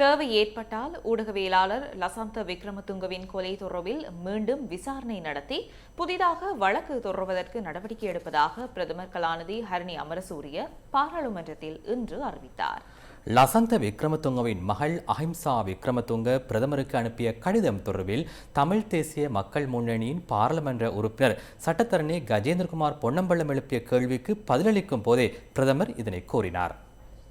தேவை ஏற்பட்டால் ஊடகவியலாளர் லசந்த விக்ரமதுங்கவின் கொலை தொடர்பில் மீண்டும் விசாரணை நடத்தி புதிதாக வழக்கு தொடர்வதற்கு நடவடிக்கை எடுப்பதாக பிரதமர் கலாநிதி ஹரணி அமரசூரிய பாராளுமன்றத்தில் இன்று அறிவித்தார். லசந்த விக்ரமதுங்கவின் மகள் அஹிம்சா விக்ரமதுங்க பிரதமருக்கு அனுப்பிய கடிதம் தொடர்பில் தமிழ் தேசிய மக்கள் முன்னணியின் பாராளுமன்ற உறுப்பினர் சட்டத்தரணி கஜேந்திரகுமார் பொன்னம்பலம் எழுப்பிய கேள்விக்கு பதிலளிக்கும் போதே பிரதமர் இதனை கூறினார்.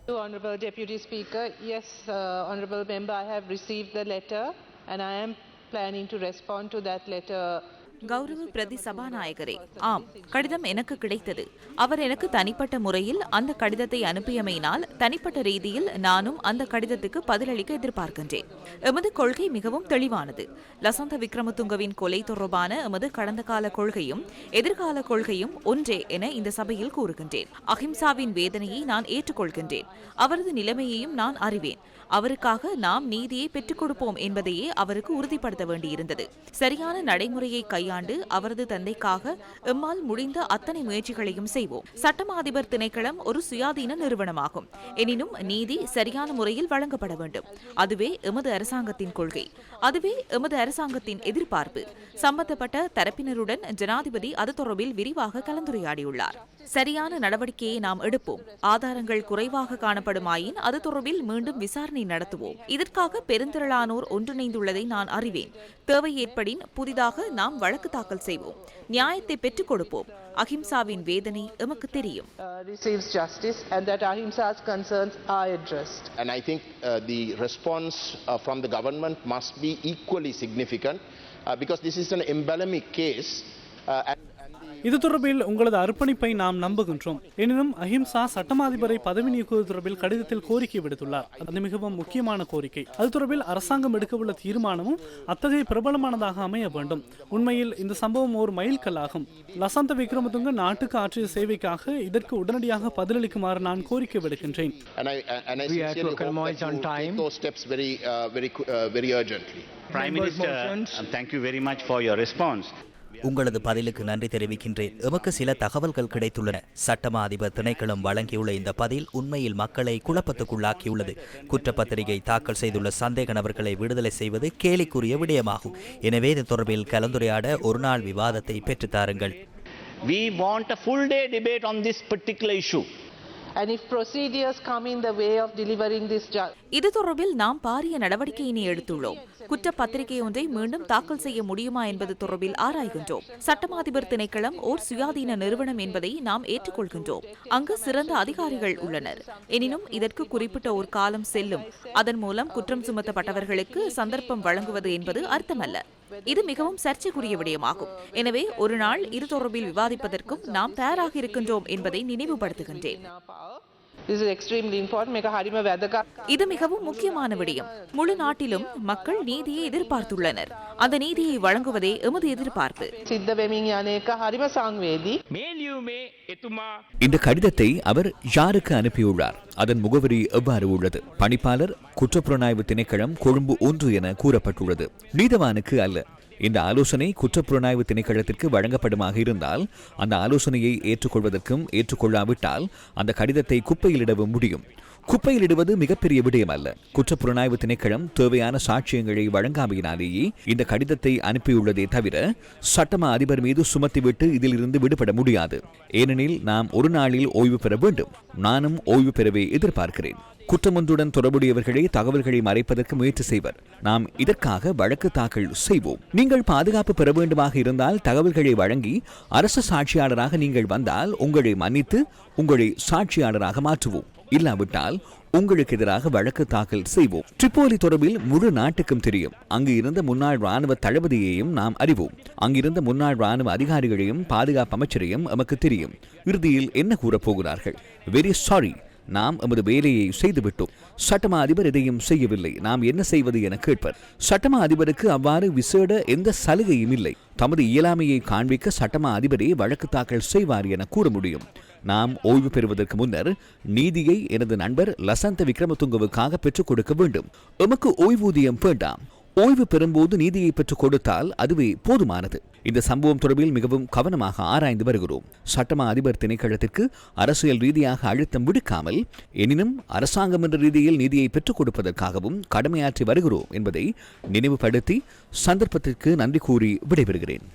Honourable Deputy Speaker, yes, uh, Honourable Member, I have received the letter and I am planning to respond to that letter கௌரவ பிரதி சபாநாயகரே. ஆம் கடிதம் எனக்கு கிடைத்தது. அவர் எனக்கு தனிப்பட்ட முறையில் அந்த கடிதத்தை அனுப்பியமையினால் தனிப்பட்ட ரீதியில் நானும் அந்த கடிதத்துக்கு பதிலளிக்க எதிர்பார்க்கின்றேன். எமது கொள்கை மிகவும் தெளிவானது. லசந்த விக்ரமதுங்கவின் கொலை தொடர்பான எமது கடந்த கால கொள்கையும் எதிர்கால கொள்கையும் ஒன்றே என இந்த சபையில் கூறுகின்றேன். அஹிம்சாவின் வேதனையை நான் ஏற்றுக்கொள்கின்றேன். அவரது நிலைமையையும் நான் அறிவேன். அவருக்காக நாம் நீதியை பெற்றுக் கொடுப்போம் என்பதையே அவருக்கு உறுதிப்படுத்த வேண்டியிருந்தது. சரியான நடைமுறையை கையாண்டு அவரது தந்தைக்காக எம்மால் முடிந்த அத்தனை முயற்சிகளையும் செய்வோம். சட்டமா அதிபர் திணைக்களம் ஒரு சுயாதீன நிறுவனமாகும். எனினும் நீதி சரியான முறையில் வழங்கப்பட வேண்டும். அதுவே எமது அரசாங்கத்தின் கொள்கை. அதுவே எமது அரசாங்கத்தின் எதிர்பார்ப்பு. சம்பந்தப்பட்ட தரப்பினருடன் ஜனாதிபதி அது தொடர்பில் விரிவாக கலந்துரையாடியுள்ளார். சரியான நடவடிக்கையை நாம் எடுப்போம் ஆதாரங்கள் குறைவாக காணப்படுமாயின் அது தொடர்பில் மீண்டும் விசாரணை நடத்துவோம் இதற்காக பெருந்திரளானோர் ஒன்றிணைந்துள்ளதை நான் அறிவேன் தேவை ஏற்படின் புதிதாக நாம் வழக்கு தாக்கல் செய்வோம் நியாயத்தை பெற்றுக் கொடுப்போம் அஹிம்சாவின் வேதனை எமக்கு தெரியும் uh, and I think uh, the response uh, from the government must be equally significant uh, because this is an emblematic case. Uh, இது தொடர்பில் உங்களது அர்ப்பணிப்பை நாம் நம்புகின்றோம். எனினும் அஹிம்சா சட்டமாதிபரை பதவி நீக்குவது தொடர்பில் கடிதத்தில் கோரிக்கை விடுத்துள்ளார். அது மிகவும் முக்கியமான கோரிக்கை. அது தொடர்பில் அரசாங்கம் எடுக்கவுள்ள தீர்மானமும் அத்தகைய பிரபலமானதாக அமைய வேண்டும். உண்மையில் இந்த சம்பவம் ஒரு மைல்கல்லாகும் லசந்த விக்ரமதுங்க நாட்டுக்கு ஆற்றிய சேவைக்காக இதற்கு உடனடியாக பதிலளிக்குமாறு நான் கோரிக்கை விடுக்கின்றேன். Uh, uh. Members' Prime Minister, uh, thank you very much for your response. உங்களது பதிலுக்கு நன்றி தெரிவிக்கின்றேன். எமக்கு சில தகவல்கள் கிடைத்துள்ளன. சட்டமா அதிபர் திணைக்களம் வழங்கியுள்ள இந்த பதில் உண்மையில் மக்களை குழப்பத்துக்குள்ளாக்கியுள்ளது. குற்றப்பத்திரிகை தாக்கல் செய்துள்ள சந்தேக நபர்களை விடுதலை செய்வது கேலிக்குரிய விடயமாகும். எனவே இது தொடர்பில் கலந்துரையாட ஒரு நாள் விவாதத்தை பெற்றுத்தாருங்கள் We want a full day debate on this particular issue. And if procedures come in the way of delivering this இது தொடர்பில் நாம் பாரிய நடவடிக்கையினை எடுத்துள்ளோம். குற்ற பத்திரிகை ஒன்றை மீண்டும் தாக்கல் செய்ய முடியுமா என்பது தொடர்பில் ஆராய்கின்றோம். சட்டமாதிபர் திணைக்களம் ஓர் சுயாதீன நிறுவனம் என்பதை நாம் ஏற்றுக்கொள்கின்றோம். அங்கு சிறந்த அதிகாரிகள் உள்ளனர். எனினும் இதற்கு குறிப்பிட்ட ஒரு காலம் செல்லும். அதன் மூலம் குற்றம் சுமத்தப்பட்டவர்களுக்கு சந்தர்ப்பம் வழங்குவது என்பது அர்த்தமல்ல. இது மிகவும் சர்ச்சைக்குரிய விடயமாகும். எனவே ஒரு நாள் இது தொடர்பில் விவாதிப்பதற்கும் நாம் தயாராக இருக்கின்றோம் என்பதை நினைவுபடுத்துகின்றேன். இது மிகவும் முக்கியமான விடயம். முழு நாட்டிலும் மக்கள் நீதியை எதிர்பார்த்துள்ளனர். அந்த நீதியை வழங்குவதே எமது எதிர்பார்ப்பு. இந்த கடிதத்தை அவர் யாருக்கு அனுப்பியுள்ளார்? அதன் முகவரி எவ்வாறு உள்ளது? பணிப்பாளர் குற்றப்புலனாய்வு திணைக்களம் கொழும்பு ஒன்று என கூறப்பட்டுள்ளது. நீதவானுக்கு அல்ல. இந்த ஆலோசனை குற்றப்புலனாய்வு திணைக்களத்திற்கு வழங்கப்படுமாக இருந்தால் அந்த ஆலோசனையை ஏற்றுக்கொள்வதற்கும் ஏற்றுக்கொள்ளாவிட்டால் அந்த கடிதத்தை குப்பையிலிடவும் முடியும். குப்பையிலிடுவது மிகப்பெரிய விடயம் அல்ல குற்றப்புலனாய்வு திணைக்களம் தேவையான சாட்சியங்களை வழங்காமையினாலேயே இந்த கடிதத்தை அனுப்பியுள்ளதே தவிர சட்டமா அதிபர் மீது சுமத்திவிட்டு இதிலிருந்து விடுபட முடியாது. ஏனெனில் நாம் ஒரு நாளில் ஓய்வு பெற வேண்டும். நானும் ஓய்வு பெறவே எதிர்பார்க்கிறேன். குற்றமொன்றுடன் தொடர்புடையவர்களே தகவல்களை மறைப்பதற்கு முயற்சி செய்வர். நாம் இதற்காக வழக்கு தாக்கல் செய்வோம். நீங்கள் பாதுகாப்பு பெற வேண்டுமாக இருந்தால் தகவல்களை வழங்கி அரசு சாட்சியாளராக நீங்கள் வந்தால் உங்களை மன்னித்து உங்களை சாட்சியாளராக மாற்றுவோம். இல்லாவிட்டால் உங்களுக்கு எதிராக வழக்கு தாக்கல் செய்வோம். ட்ரிப்போலி தொடர்பில் முழு நாட்டுக்கும் தெரியும். அங்கு இருந்த முன்னாள் ராணுவ தளபதியையும் நாம் அறிவோம். அங்கிருந்த முன்னாள் ராணுவ அதிகாரிகளையும் பாதுகாப்பு அமைச்சரையும் நமக்கு தெரியும். இறுதியில் என்ன கூறப் போகிறார்கள்? வெரி சாரி நாம் எமது வேலையை செய்துவிட்டோம். சட்டமா அதிபர் எதையும் செய்யவில்லை. நாம் என்ன செய்வது என கேட்பர். சட்டமா அதிபருக்கு அவ்வாறு விசேட எந்த சலுகையும் இல்லை. தமது இயலாமையை காண்பிக்க சட்டமா அதிபரே வழக்கு தாக்கல் செய்வார் என கூற முடியும். நாம் ஓய்வு பெறுவதற்கு முன்னர் நீதியை எனது நண்பர் லசந்த விக்ரமதுங்கவுக்காக பெற்றுக் கொடுக்க வேண்டும். எமக்கு ஓய்வூதியம் வேண்டாம். ஓய்வு பெறும்போது நீதியை பெற்றுக் கொடுத்தால் அதுவே போதுமானது. இந்த சம்பவம் தொடர்பில் மிகவும் கவனமாக ஆராய்ந்து வருகிறோம். சட்டமா அதிபர் திணைக்களத்திற்கு அரசியல் ரீதியாக அழுத்தம் விடுக்காமல் எனினும் அரசாங்கம் என்ற ரீதியில் நீதியை பெற்றுக் கொடுப்பதற்காகவும் கடமையாற்றி வருகிறோம் என்பதை நினைவுபடுத்தி சந்தர்ப்பத்திற்கு நன்றி கூறி விடைபெறுகிறேன்.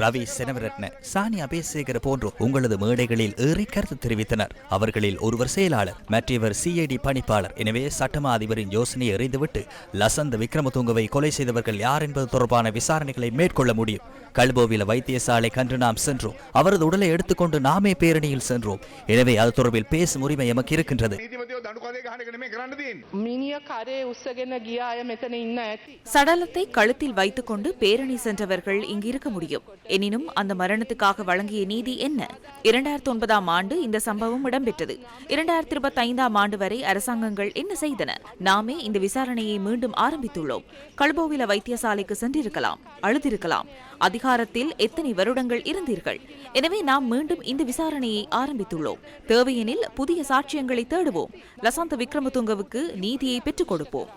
ரவி செனவரத்ன சாணி அபேசேகர் போன்றோர் உங்களது மேடைகளில் ஏறி கருத்து தெரிவித்தனர். அவர்களில் ஒருவர் செயலாளர் மற்றவர் சிஐடி பணிப்பாளர். எனவே சட்டமா அதிபரின் யோசனையை எறிந்துவிட்டு லசந்த விக்ரமதுங்கவை கொலை செய்தவர்கள் யார் என்பது தொடர்பான விசாரணைகளை மேற்கொள்ள முடியும். கல்போவில வைத்தியசாலை கன்று நாம் சென்றோம். அவரது உடலை எடுத்துக்கொண்டு நாமே பேரணியில் சென்றோம். எனவே அது தொடர்பில் பேசும் உரிமை எமக்கு இருக்கின்றது. சடலத்தை கழுத்தில் வைத்துக்கொண்டு பேர் பேரணி சென்றவர்கள் இங்கு இருக்க முடியும். எனினும் அந்த மரணத்துக்காக வழங்கிய நீதி என்ன? இரண்டாயிரத்தி ஒன்பதாம் ஆண்டு இந்த சம்பவம் இடம்பெற்றது. இரண்டாயிரத்தி இருபத்தி ஐந்தாம் ஆண்டு வரை அரசாங்கங்கள் என்ன செய்தன? நாமே இந்த விசாரணையை மீண்டும் ஆரம்பித்துள்ளோம். கல்போவில வைத்தியசாலைக்கு சென்றிருக்கலாம் அழுதிருக்கலாம். அதிகாரத்தில் எத்தனை வருடங்கள் இருந்தீர்கள்? எனவே நாம் மீண்டும் இந்த விசாரணையை ஆரம்பித்துள்ளோம். தேவையெனில் புதிய சாட்சியங்களை தேடுவோம். லசாந்த விக்ரமதுங்கவுக்கு நீதியை பெற்றுக் கொடுப்போம்.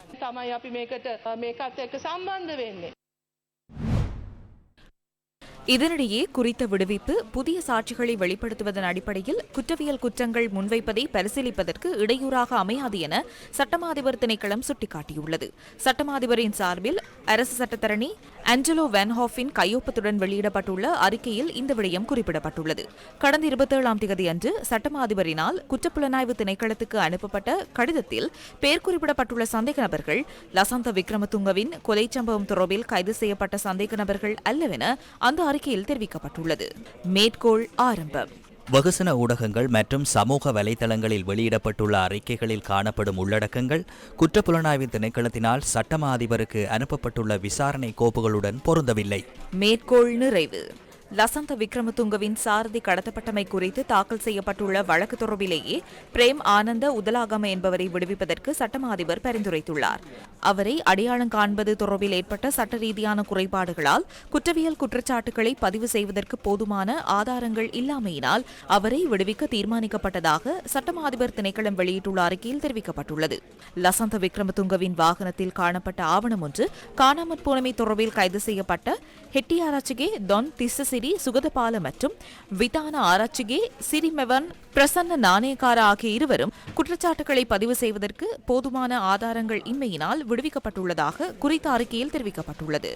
இதனிடையே குறித்த விடுவிப்பு புதிய சாட்சிகளை வெளிப்படுத்துவதன் அடிப்படையில் குற்றவியல் குற்றங்கள் முன்வைப்பதை பரிசீலிப்பதற்கு இடையூறாக அமையாது என சட்டமாதிபர் திணைக்களம் சுட்டிக்காட்டியுள்ளது. சட்டமாதிபரின் சார்பில் அரசு சட்டத்தரணி ஆஞ்சலோ வென்ஹாஃபின் கையொப்பத்துடன் வெளியிடப்பட்டுள்ள அறிக்கையில் இந்த விடயம் குறிப்பிடப்பட்டுள்ளது. கடந்த இருபத்தேழாம் தேதி அன்று சட்டமாதிபரினால் குற்றப்புலனாய்வு திணைக்களத்துக்கு அனுப்பப்பட்ட கடிதத்தில் பெயர் குறிப்பிடப்பட்டுள்ள சந்தேக நபர்கள் லசந்த விக்ரமதுங்கவின் கொலை சம்பவம் தொடர்பில் கைது செய்யப்பட்ட சந்தேக நபர்கள் அல்லவென அந்த அறிக்கையில் தெரிவிக்கப்பட்டுள்ளது. மேற்கோள் ஆரம்பம். வெகுசன ஊடகங்கள் மற்றும் சமூக வலைதளங்களில் வெளியிடப்பட்டுள்ள அறிக்கைகளில் காணப்படும் உள்ளடக்கங்கள் குற்றப்புலனாய்வு திணைக்களத்தினால் சட்டமா அதிபருக்கு அனுப்பப்பட்டுள்ள விசாரணை கோப்புகளுடன் பொருந்தவில்லை. மேற்கோள் நிறைவு. லசந்த விக்ரமதுங்கவின் சாரதி கடத்தப்பட்டமை குறித்து தாக்கல் செய்யப்பட்டுள்ள வழக்கு தொடர்பிலேயே பிரேம் ஆனந்த உதலாகம என்பவரை விடுவிப்பதற்கு சட்டமா அதிபர் பரிந்துரைத்துள்ளார். அவரை அடையாளம் காண்பது தொடர்பில் ஏற்பட்ட சட்ட ரீதியான குறைபாடுகளால் குற்றவியல் குற்றச்சாட்டுகளை பதிவு செய்வதற்கு போதுமான ஆதாரங்கள் இல்லாமையினால் அவரை விடுவிக்க தீர்மானிக்கப்பட்டதாக சட்டமா அதிபர் திணைக்களம் வெளியிட்டுள்ள அறிக்கையில் தெரிவிக்கப்பட்டுள்ளது. லசந்த விக்ரமதுங்கவின் வாகனத்தில் காணப்பட்ட ஆவணம் ஒன்று காணாமற் போனமை தொடர்பில் கைது செய்யப்பட்ட ஹெட்டியாராச்சிகே தொன் திசசி திஸ்ஸசிரி சுகதபால மற்றும் விதான ஆராய்ச்சிகே சிரிமெவன் பிரசன்ன நாணயக்கார ஆகிய இருவரும் குற்றச்சாட்டுகளை பதிவு செய்வதற்கு போதுமான ஆதாரங்கள் இன்மையினால் விடுவிக்கப்பட்டுள்ளதாக குறித்த அறிக்கையில் தெரிவிக்கப்பட்டுள்ளது.